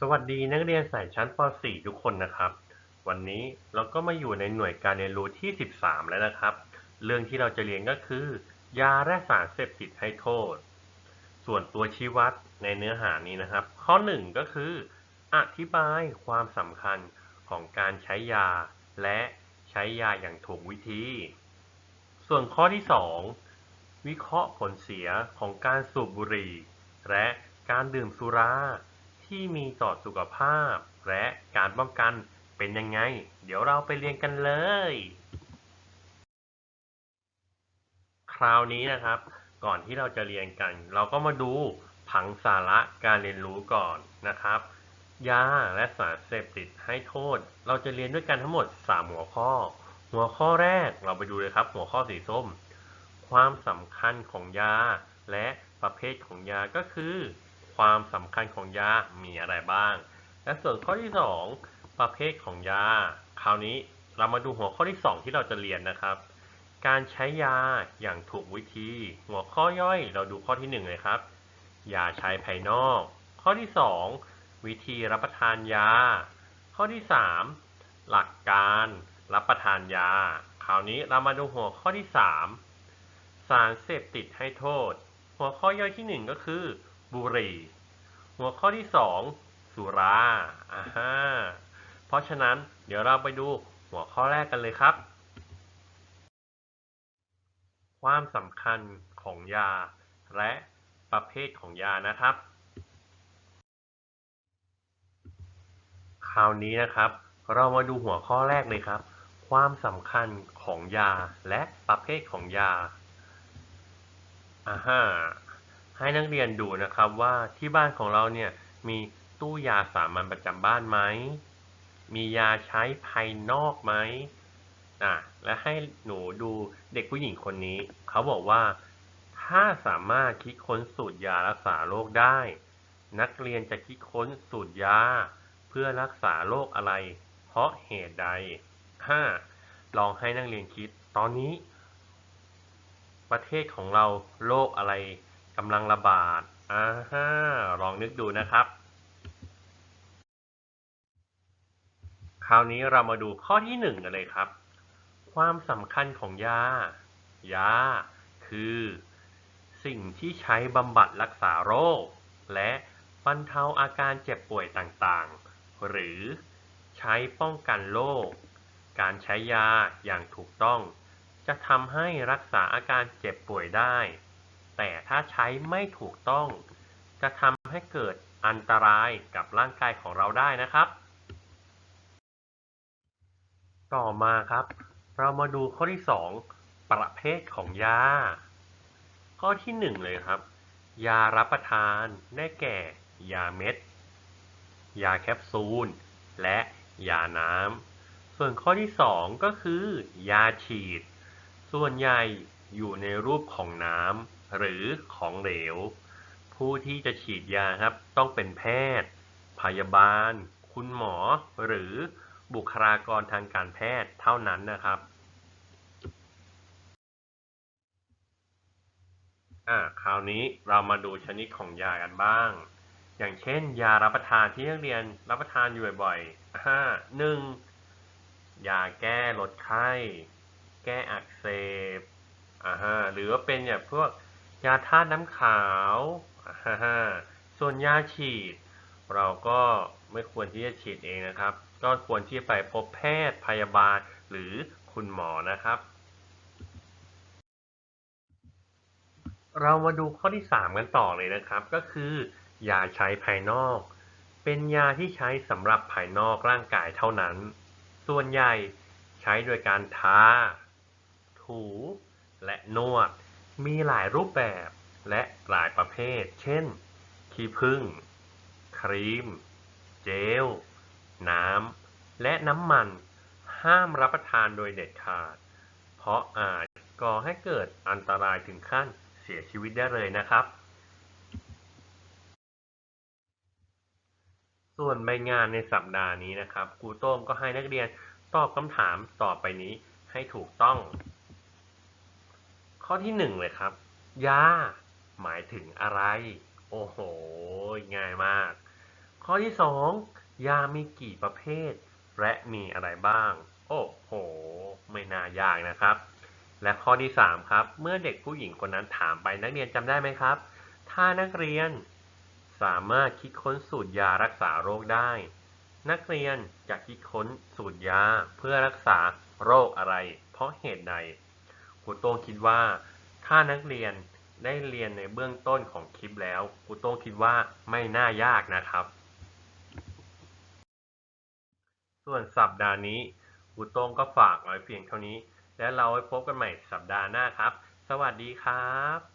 สวัสดีนักเรียนสายชั้นป .4 ทุกคนนะครับ วันนี้เราก็มาอยู่ในหน่วยการเรียนรู้ที่ 13 แล้วนะครับ เรื่องที่เราจะเรียนก็คือ ยาและสารเสพติดให้โทษ ส่วนตัวชี้วัดในเนื้อหานี้นะครับ ข้อ 1 ก็คือ อธิบายความสำคัญของการใช้ยา และใช้ยาอย่างถูกวิธี ส่วนข้อที่ 2 วิเคราะห์ผลเสียของการสูบบุหรี่ และการดื่มสุรา ที่มีต่อสุขภาพ และการป้องกันเป็นยังไง เดี๋ยวเราไปเรียนกันเลย คราวนี้นะครับ ก่อนที่เราจะเรียนกัน เราก็มาดูผังสาระการเรียนรู้ก่อนนะครับ ยาและสารเสพติดให้โทษ เราจะเรียนด้วยกันทั้งหมด 3 หัวข้อ หัวข้อแรกเราไปดูเลยครับ หัวข้อสีส้ม ความสำคัญของยาและประเภทของยาก็คือ ความสำคัญของยา มีอะไรบ้าง และส่วนข้อที่ 2 ประเภทของยา คราวนี้เรามาดูหัวข้อที่ 2 ที่เราจะเรียนนะครับ การใช้ยาอย่างถูกวิธี หัวข้อย่อยเราดูข้อที่ 1 เลยครับ ยาใช้ภายนอก ข้อที่ 2 วิธีรับประทานยา ข้อที่ 3 หลักการรับประทานยา คราวนี้เรามาดูหัวข้อที่ 3 สารเสพติดให้โทษ หัวข้อย่อยที่ 1 ก็คือ บุหรี่ หัวข้อที่ 2 สุราอ่าฮะเพราะฉะนั้นเดี๋ยวเราไปดูหัวข้อแรกกันเลยครับ ความสำคัญของยาและประเภทของยานะครับ คราวนี้นะครับ เรามาดูหัวข้อแรกเลยครับ ความสำคัญของยาและประเภทของยาอ่าฮะ ให้นักเรียนดูนะครับว่าที่บ้านของเราเนี่ยมีตู้ยาสามัญประจำบ้านไหม มียาใช้ภายนอกไหมอะและให้หนูดูเด็กผู้หญิงคนนี้ เขาบอกว่า ถ้าสามารถคิดค้นสูตรยารักษาโรคได้ นักเรียนจะคิดค้นสูตรยา เพื่อรักษาโรคอะไร เพราะเหตุใด 5. ลองให้นักเรียนคิด ตอนนี้ ประเทศของเราโรคอะไร กำลังระบาดอ่าฮะลองนึกดูนะครับ คราวนี้เรามาดูข้อที่หนึ่งกันเลยครับ ความสำคัญของยา ยา คือ สิ่งที่ใช้บำบัดรักษาโรค และบรรเทาอาการเจ็บป่วยต่างๆ หรือใช้ป้องกันโรค การใช้ยาอย่างถูกต้อง จะทำให้รักษาอาการเจ็บป่วยได้ แต่ถ้าใช้ไม่ถูกต้อง จะทำให้เกิดอันตรายกับร่างกายของเราได้นะครับ ต่อมาครับ เรามาดูข้อที่ 2 ประเภทของยา ข้อที่ 1 เลยครับ ยารับประทานได้แก่ ยาเม็ด ยาแคปซูล และยาน้ำ ส่วนข้อที่ 2 ก็คือ ยาฉีด ส่วนใหญ่อยู่ในรูปของน้ำ หรือของเหลว ผู้ที่จะฉีดยาครับ ต้องเป็นแพทย์ พยาบาล คุณหมอ หรือบุคลากรทางการแพทย์เท่านั้นนะครับอ่าคราวนี้เรามาดูชนิดของยากันบ้าง อย่างเช่น ยารับประทานที่นักเรียนรับประทานอยู่บ่อยๆห้าหนึ่งยาแก้ลดไข้ แก้อักเสบอ่าฮะหรือว่าเป็นแบบพวก ยาธาตุน้ำขาว ส่วนยาฉีด เราก็ไม่ควรที่จะฉีดเองนะครับ ก็ควรที่ไปพบแพทย์พยาบาลหรือคุณหมอนะครับ เรามาดูข้อที่ 3 กันต่อเลยนะครับ ก็คือยาใช้ภายนอก เป็นยาที่ใช้สำหรับภายนอกร่างกายเท่านั้น ส่วนใหญ่ใช้โดยการทา ถู และนวด มีหลายรูปแบบและหลายประเภท เช่น ขี้ผึ้ง ครีม เจล น้ำ และน้ำมัน ห้ามรับประทานโดยเด็ดขาด เพราะอาจก่อให้เกิดอันตรายถึงขั้นเสียชีวิตได้เลยนะครับ ส่วนใบงานในสัปดาห์นี้นะครับครูโต้งก็ให้นักเรียนตอบคำถามต่อไปนี้ให้ถูกต้อง ข้อที่หนึ่งเลยครับ ยา หมายถึงอะไร โอ้โห ง่ายมาก ข้อที่สองยามีกี่ประเภท และมีอะไรบ้าง โอ้โห ไม่น่ายากนะครับ และข้อที่สามครับ เมื่อเด็กผู้หญิงคนนั้นถามไปนักเรียนจำได้ไหมครับ ถ้านักเรียนสามารถคิดค้นสูตรยารักษาโรคได้ นักเรียนจะคิดค้นสูตรยาเพื่อรักษาโรคอะไร เพราะเหตุใด ครูโต้งคิดว่า ถ้านักเรียนได้เรียนในเบื้องต้นของคลิปแล้วครูโต้งคิดว่าไม่น่ายากนะครับ ส่วนสัปดาห์นี้ครูโต้งก็ฝากไว้เพียงเท่านี้ และเราไว้พบกันใหม่สัปดาห์หน้าครับ สวัสดีครับ